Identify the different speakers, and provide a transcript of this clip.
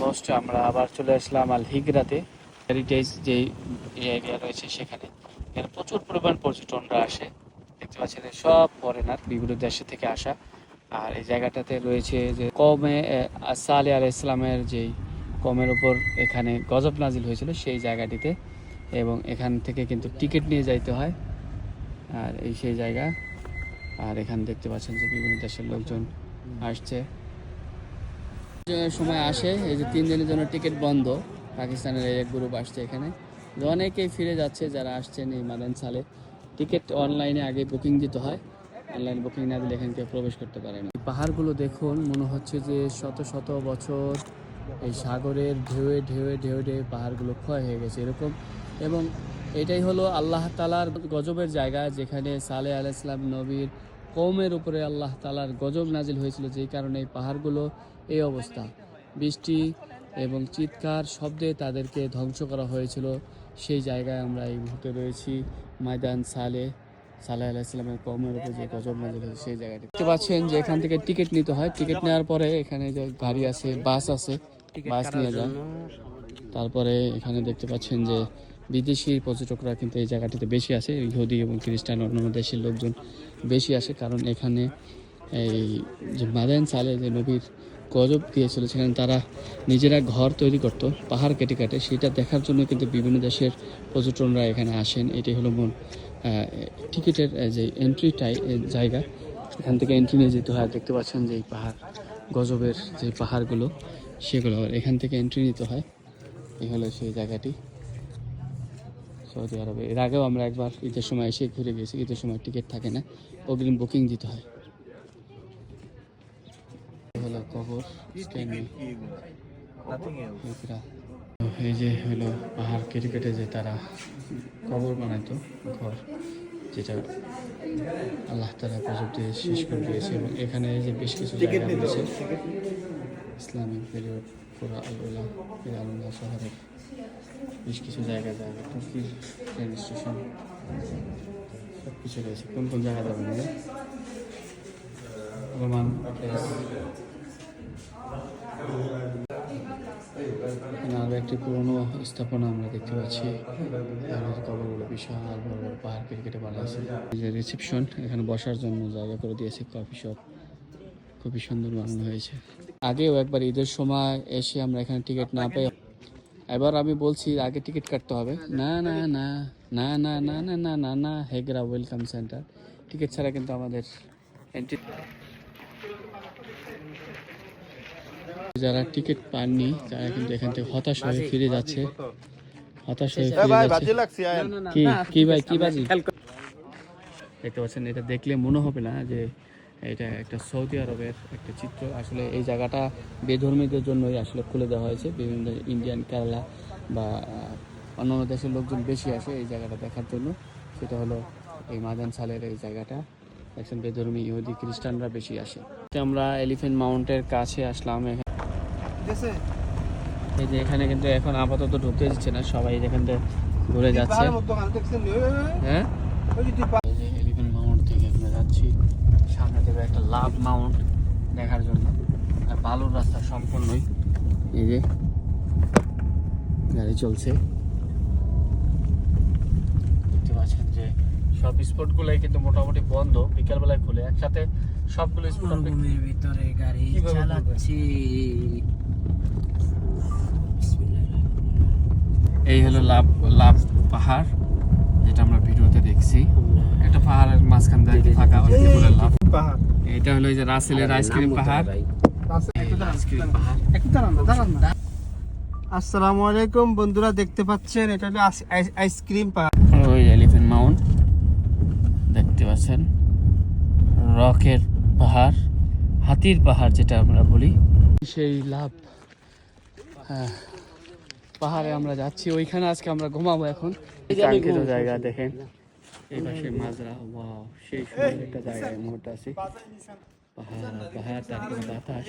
Speaker 1: Almost আমরা আবার চলে আসলাম আল হিগরাতে হেরিটেজ যে এরিয়া রয়েছে সেখানে। এখানে প্রচুর পরিমাণ পর্যটনরা আসে। দেখতে পাচ্ছেন সব ফরেনার বিভিন্ন দেশ থেকে আসা। আর এই জায়গাটাতে রয়েছে যে কমে সালে আল ইসলামের যেই কমের উপর এখানে গজব নাজিল হয়েছিল সেই জায়গাটিতে। এবং এখান থেকে কিন্তু টিকিট নিয়ে যাইতে হয়। আর এই সেই জায়গা। আর এখানে দেখতে পাচ্ছেন যে বিভিন্ন দেশের লোকজন আসছে। সময় আসে, এই যে তিন দিনের জন্য টিকিট বন্ধ, পাকিস্তানের এই এক গ্রুপ আসছে এখানে। অনেকেই ফিরে যাচ্ছে, যারা আসছেন এই মাদান সালে। টিকিট অনলাইনে আগে বুকিং দিতে হয়। অনলাইন বুকিং না দিলে এখানে কেউ প্রবেশ করতে পারে না। পাহাড়গুলো দেখুন, মনে হচ্ছে যে শত শত বছর এই সাগরের ঢেউয়ে ঢেউয়ে ঢেউয়ে ঢেউয়ে পাহাড়গুলো ক্ষয় হয়ে গেছে এরকম। এবং এটাই হলো আল্লাহ তালার গজবের জায়গা, যেখানে সালে আল ইসলাম নবীর কৌমের উপরে আল্লাহ তালার গজব নাজিল হয়েছিল যেই কারণে এই পাহাড়গুলো এই অবস্থা। বৃষ্টি এবং চিৎকার শব্দে তাদেরকে ধ্বংস করা হয়েছিল। সেই জায়গায় আমরা এই মুহূর্তে রয়েছি ময়দান সালে। সালে আলাইসালামের কমের উপর যে গজব নাজিল হয়েছে সেই জায়গাটি দেখতে পাচ্ছেন যে এখান থেকে টিকিট নিতে হয়। টিকিট নেওয়ার পরে এখানে যে গাড়ি আছে বাস আছে বাস নিয়ে যায় তারপরে এখানে দেখতে পাচ্ছেন যে বিদেশি পর্যটকরা কিন্তু এই জায়গাটিতে বেশি আসে। ইহুদি এবং খ্রিস্টান অন্যান্য দেশের লোকজন বেশি আসে কারণ এখানে এই যে মাদান সালে যে নবীর গজব দিয়েছিল সেখানে তারা নিজেরা ঘর তৈরি করত, পাহাড় কেটে কাটে। সেটা দেখার জন্য কিন্তু বিভিন্ন দেশের পর্যটনরা এখানে আসেন। এটি হলো মূল টিকিটের যে এন্ট্রি টাই জায়গা। এখান থেকে এন্ট্রি নিয়ে যেতে হয়। দেখতে পাচ্ছেন যে এই পাহাড়, গজবের যে পাহাড়গুলো, সেগুলো এখান থেকে এন্ট্রি নিতে হয়। এই হলো সেই জায়গাটি। সৌদি আরবে। এর আগেও আমরা একবার ঈদের সময় এসে ঘুরে গেছি ঈদের সময় টিকিট থাকে না, অগ্রিম বুকিং দিতে হয়। হলো কবর এই যে হলো পাহাড় কেটে কেটে যে তারা কবর বানাইতো, ঘর, যেটা আল্লাহ তালা গজব দিয়ে শেষ করে দিয়েছে। এবং এখানে যে বেশ কিছু জায়গা রয়েছে, ইসলামিক পিরিয়ড পুরা আলুল্লাহ আলুল্লাহ শহরের বেশ কিছু জায়গা জায়গা তুর্কির ট্রেন স্টেশন সব কিছু রয়েছে কোন কোন জায়গা যাবেন রোমান প্লেস আরও একটি পুরনো স্থাপনা আমরা দেখতে পাচ্ছি কবরগুলো বিশাল বড় বড় পাহাড় ক্রিকেটে বানাইছে এই যে রিসেপশন এখানে বসার জন্য জায়গা করে দিয়েছে কফি শপ খুবই সুন্দর বানানো হয়েছে আগেও একবার ঈদের সময় এসে আমরা এখানে টিকিট না পাই এবার আমি বলছি আগে টিকিট কাটতে হবে না না না না না না না না না না হেগরা ওয়েলকাম সেন্টার টিকিট ছাড়া কিন্তু আমাদের এন্ট্রি যারা টিকিট পাননি তারা কিন্তু এখান থেকে হতাশ হয়ে ফিরে যাচ্ছে হতাশ হয়ে ফিরে যাচ্ছে কি কি ভাই কি বাজি দেখতে পাচ্ছেন এটা দেখলে মনে হবে না যে এটা একটা সৌদি আরবের একটা চিত্র। আসলে এই জায়গাটা বেধর্মীদের জন্যই আসলে খুলে দেওয়া হয়েছে। বিভিন্ন ইন্ডিয়ান কেরালা বা অন্যান্য দেশের লোকজন বেশি আসে এই জায়গাটা দেখার জন্য। সেটা হলো এই মাদান সালের এই জায়গাটা। একজন বেধর্মী ইহুদি খ্রিস্টানরা বেশি আসে। আমরা এলিফেন্ট মাউন্টের কাছে আসলাম। এখানে এই যে এখানে কিন্তু এখন আপাতত ঢুকতে দিচ্ছে না। সবাই এখান থেকে ঘুরে যাচ্ছে। হ্যাঁ এই যে এলিফেন্ট মাউন্ট থেকে আমরা যাচ্ছি সামনে একটা লাভ মাউন্ট দেখার জন্য। আর বালুর রাস্তা সম্পূর্ণই এই যে গাড়ি চলছে। দেখতে পাচ্ছেন যে সব স্পটগুলোই কিন্তু মোটামুটি বন্ধ বিকালবেলায় খুলে। একসাথে সবগুলো স্পট
Speaker 2: ভিতরে গাড়ি চালাচ্ছি।
Speaker 1: এই হলো লাভ লাভ পাহাড় যেটা আমরা ভিডিওতে দেখছি। একটা পাহাড়ের মাঝখান দিয়ে ফাঁকা অনেকে বলে লাভ এটা হলো যে রাসেলের আইসক্রিম পাহাড়।
Speaker 3: আসসালামু আলাইকুম বন্ধুরা দেখতে পাচ্ছেন এটা হলো আইস- আইস- আইসক্রিম পাহাড়।
Speaker 1: ওই এলিফেন্ট মাউন্ট দেখতে পাচ্ছেন? রকের পাহাড় হাতির পাহাড় যেটা আমরা বলি। সেই লাভ। হ্যাঁ পাহাড়ে আমরা যাচ্ছি ওইখানে আজকে আমরা ঘুমাবো এখন। জায়গা দেখেন। এই পাশে মাজরা ওয়াও সেই সুন্দর একটা জায়গা এই মুহূর্তে আছি পাহাড় পাহাড় তারপরে বাতাস